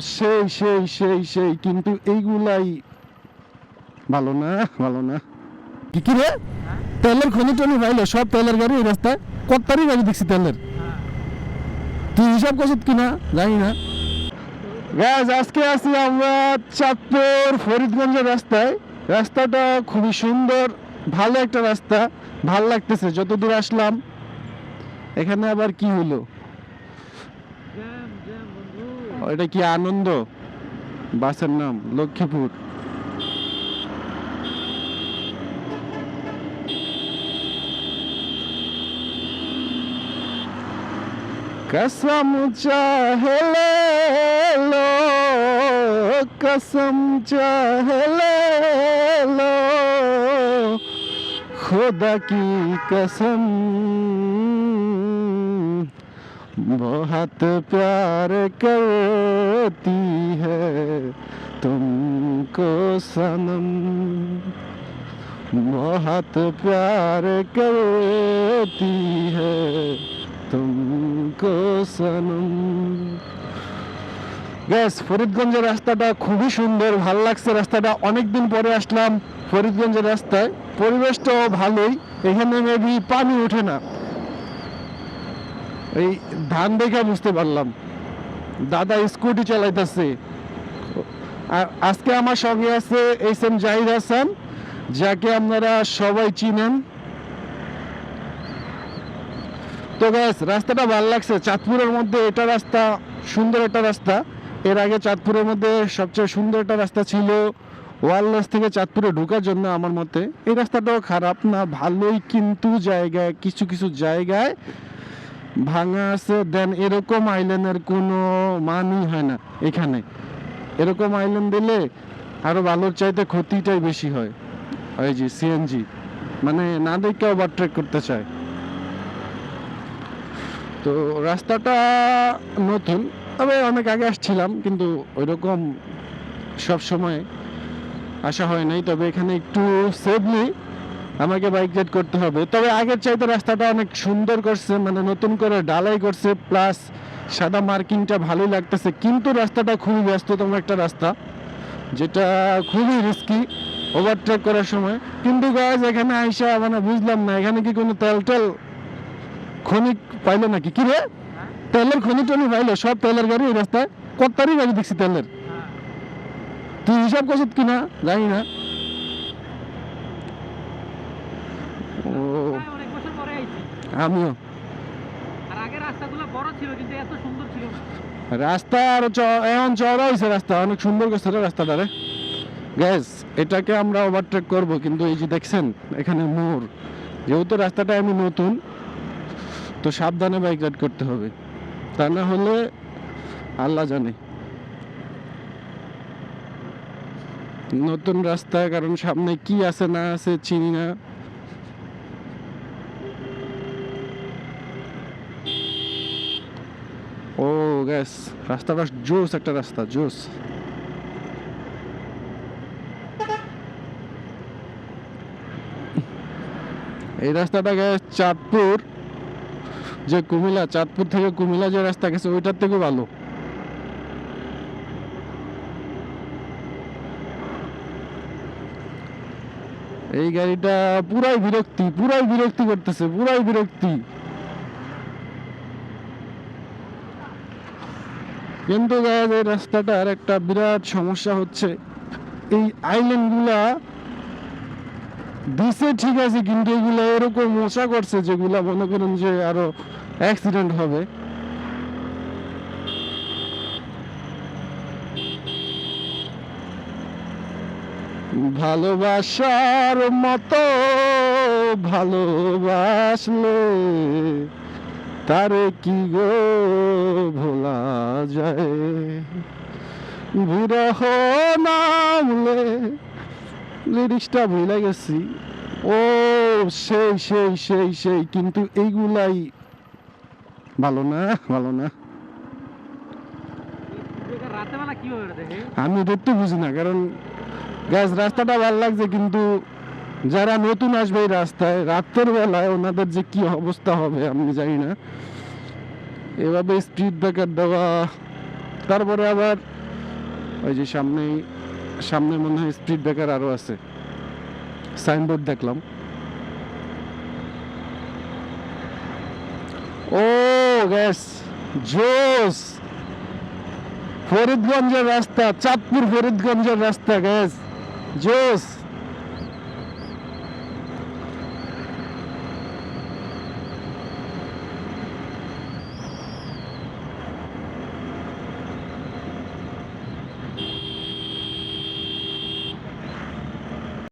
সেই সেই সেই সেই কিন্তু এইগুলাই ভালো না ভালো না। কি কি রে? তেলের খনি টনি পাইলো সব তেলের গাড়ি এই রাস্তায়? কত্তারই গাড়ি দেখছি তেলের। তুই হিসাব করছিস কিনা? জানি না। গ্যাস আজকে আছি আমরা চাঁদপুর ফরিদগঞ্জের রাস্তায়। রাস্তাটা খুবই সুন্দর ভালো একটা রাস্তা ভালো লাগতেছে যতদূর আসলাম। এখানে আবার কি হলো? বন্ধু এটা কি আনন্দ বাসের নাম লক্ষ্মীপুর कसम चाहे ले लो कसम चाहे ले लो खुदा की कसम बहुत प्यार करती है तुमको सनम बहुत प्यार करती है तुमको सनम গ্যাস ফরিদগঞ্জের রাস্তাটা খুবই সুন্দর ভালো লাগছে রাস্তাটা অনেকদিন পরে আসলাম ফরিদগঞ্জের রাস্তায় পরিবেশটাও ভালোই এখানে মেবি পানি ওঠে না এই ধান দেখে বুঝতে পারলাম। দাদা স্কুটি চালাইতেছে। আজকে আমার সঙ্গে আছে এস এম জাহিদ হাসান, যাকে আপনারা সবাই চিনেন। তো গ্যাস রাস্তাটা ভালো লাগছে। চাঁদপুরের মধ্যে এটা রাস্তা সুন্দর একটা রাস্তা। এর আগে চাঁদপুরের মধ্যে সবচেয়ে সুন্দর একটা রাস্তা ছিল ওয়ারলেস থেকে চাঁদপুরে ঢোকার জন্য আমার মতে। এই রাস্তাটাও খারাপ না, ভালোই কিন্তু জায়গায় কিছু কিছু জায়গায় ভাঙা আছে দেন এরকম আইল্যান্ডের কোনো মানই হয় না এখানে। এরকম আইল্যান্ড দিলে আরও ভালোর চাইতে ক্ষতিটাই বেশি হয়, ওই যে সিএনজি মানে না দেখে ওভারটেক করতে চায়। তো রাস্তাটা নতুন, তবে অনেক আগে আসছিলাম, কিন্তু ওইরকম সব সময় আসা হয় নাই, তবে এখানে একটু সেফলি আমাকে বাইক রাইড করতে হবে। তবে আগের চাইতে রাস্তাটা অনেক সুন্দর করছে মানে নতুন করে ডালাই করছে প্লাস সাদা মার্কিংটা ভালোই লাগতেছে। কিন্তু রাস্তাটা খুবই ব্যস্ততম একটা রাস্তা, যেটা খুবই রিস্কি ওভারটেক করার সময়। কিন্তু গাছ এখানে আইসা মানে বুঝলাম না, এখানে কি কোনো তেল টেল খনি পাইলো নাকি? কি রে? তেলের খনি টনি পাইলো? সব তেলের গাড়ি এই রাস্তায়? কত্তারই গাড়ি দেখছি তেলের। তুই হিসাব করছিস কিনা? জানি না। ও। প্রায় অনেক বছর পরে আইছি আমিও। আর আগে রাস্তাগুলো বড় ছিল কিন্তু এত সুন্দর ছিল না। রাস্তা আর চ- এখন চওড়া হয়েছে রাস্তা অনেক সুন্দর করছে রে গ্যাস এটাকে আমরা ওভারটেক করব কিন্তু এই যে দেখছেন এখানে মোড়। যেহেতু রাস্তাটা আমি নতুন তো সাবধানে বাইক রাইড করতে হবে। তা না হলে আল্লাহ জানে। নতুন রাস্তা কারণ সামনে কি আছে না আছে চিনি না। গ্যাস রাস্তাটা জোস একটা রাস্তা জোস এই রাস্তাটা গ্যাস চাঁদপুর, যে কুমিল্লা, চাঁদপুর থেকে কুমিল্লা যে রাস্তা গেছে, ওইটার থেকে ভালো। এই গাড়িটা পুরাই বিরক্তি পুরাই বিরক্তি করতেছে, পুরাই বিরক্তি। কিন্তু এই রাস্তাটার একটা বিরাট সমস্যা হচ্ছে। এই আইল্যান্ডগুলা দিছে ঠিক আছে, কিন্তু এগুলো এরকম মশা করছে যেগুলা মনে করেন যে আরও অ্যাক্সিডেন্ট হবে। ভালোবাসার মতো ভালোবাসলে তারে কি গো ভোলা যায়? বিরহ নামলে লিরিক্সটা ভুলে গেছি। ও সেই সেই সেই সেই কিন্তু এইগুলাই ভালো না ভালো না। আমি দেখতে বুঝি না কারণ গ্যাস রাস্তাটা ভালো লাগছে কিন্তু যারা নতুন আসবে এই রাস্তায়, রাতের বেলায় ওনাদের যে কি অবস্থা হবে আমি জানি না। এভাবে স্পিড ব্রেকার দেওয়া, তারপরে আবার ওই যে সামনেই, সামনে মনে হয় স্পিড ব্রেকার আরও আছে। সাইনবোর্ড দেখলাম। ও, গ্যাস, জোস! ফরিদগঞ্জের রাস্তা, চাঁদপুর ফরিদগঞ্জের রাস্তা, গ্যাস, জোস!